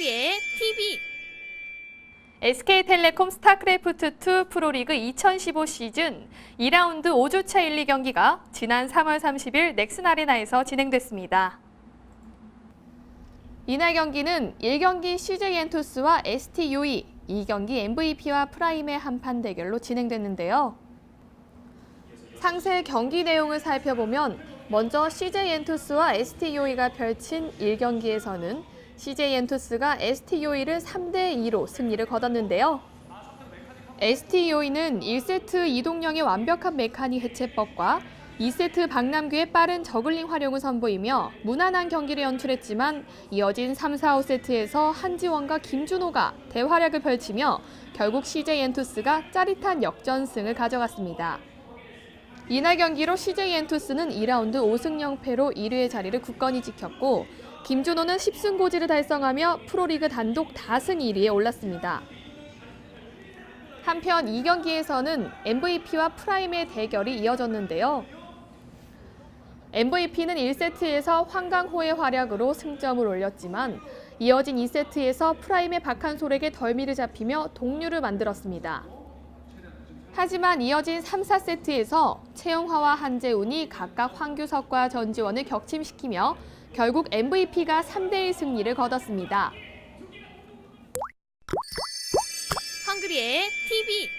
헝그리의 TV SK텔레콤 스타크래프트2 프로리그 2015 시즌 2라운드 5주차 1, 2경기가 지난 3월 30일 넥슨 아레나에서 진행됐습니다. 이날 경기는 1경기 CJ 엔투스와 ST 요이, 2경기 MVP와 프라임의 한판 대결로 진행됐는데요. 상세 경기 내용을 살펴보면 먼저 CJ 엔투스와 ST 요이가 펼친 1경기에서는 CJ 엔투스가 ST 요이를 3대 2로 승리를 거뒀는데요. ST 요이는 1세트 이동령의 완벽한 메카닉 해체법과 2세트 박남규의 빠른 저글링 활용을 선보이며 무난한 경기를 연출했지만 이어진 3, 4, 5세트에서 한지원과 김준호가 대활약을 펼치며 결국 CJ 엔투스가 짜릿한 역전승을 가져갔습니다. 이날 경기로 CJ 엔투스는 2라운드 5승 0패로 1위의 자리를 굳건히 지켰고 김준호는 10승 고지를 달성하며 프로리그 단독 다승 1위에 올랐습니다. 한편 2경기에서는 MVP와 프라임의 대결이 이어졌는데요. MVP는 1세트에서 황강호의 활약으로 승점을 올렸지만 이어진 2세트에서 프라임의 박한솔에게 덜미를 잡히며 동률을 만들었습니다. 하지만 이어진 3, 4세트에서 최영화와 한재훈이 각각 황규석과 전지원을 격침시키며 결국 MVP가 3대1 승리를 거뒀습니다. 헝그리의 TV